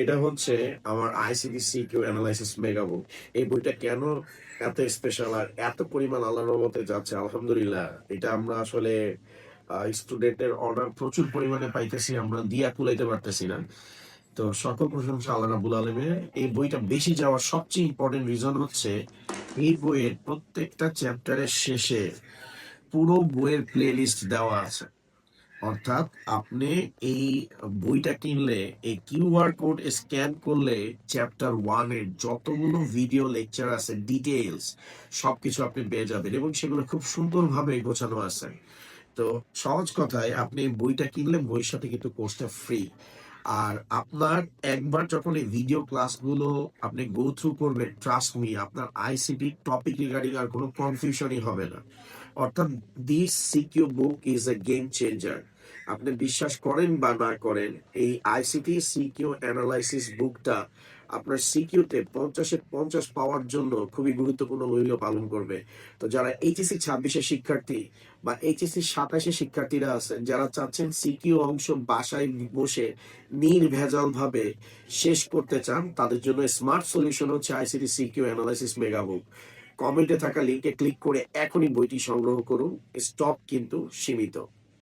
এটা হচ্ছে আমার ICT CQ analysis mega book এই বইটা কেন এত স্পেশাল আর এত পরিমাণ আল্লাহর রহমতে যাচ্ছে? আলহামদুলিল্লাহ, এটা আমরা আসলে স্টুডেন্টের অর্ডার প্রচুর পরিমাণে পাইতেছি, আমরা দিয়া কুলাইতে পারতেছি না। তো সকল প্রশংসা আল্লাহ রাবুল আলমের এই বইটা বেশি যাওয়ার সবচেয়ে ইম্পর্টেন্ট রিজন হচ্ছে, এই বইয়ের প্রত্যেকটা চ্যাপ্টারের শেষে পুরো বইয়ের প্লে লিস্ট দেওয়া আছে। অর্থাৎ আপনি এই বইটা কিনলে, এই কিউআর কোড স্ক্যান করলে চ্যাপ্টার ওয়ানের যতগুলো ভিডিও, লেকচার আছে ডিটেলস সবকিছু আপনি পেয়ে যাবেন এবং সেগুলো খুব সুন্দরভাবে গোছানো আছে। তো সহজ কথায়, আপনি বইটা কিনলে বইয়ের সাথে কিন্তু কোর্সটা ফ্রি আর আপনার একবার যখন এই ভিডিও ক্লাসগুলো আপনি গো থ্রু করবেন ট্রাস্ট মি আপনার আইসিটি টপিক রিগার্ডিং আর কোনো কনফিউশনই হবে না। অর্থাৎ this CQ book is a game changer আপনি বিশ্বাস করেন বা না করেন, এই আইসিটি সিকিউ অ্যানালাইসিস বুকটা আপনার সিকিউতে পঞ্চাশে পঞ্চাশ পাওয়ার জন্য খুবই গুরুত্বপূর্ণ ভূমিকা পালন করবে। তো যারা এইচএসসি ছাব্বিশে শিক্ষার্থী বা এইচএসসি সাতাশে শিক্ষার্থীরা আছেন, যারা চাচ্ছেন সিকিউ অংশ বাসায় বসে নির্ভেজাল ভাবে শেষ করতে চান, তাদের জন্য স্মার্ট সলিউশন হচ্ছে ICT CQ analysis mega book কমেন্টে থাকা লিঙ্কে ক্লিক করে এখনই বইটি সংগ্রহ করুন। স্টক কিন্তু সীমিত।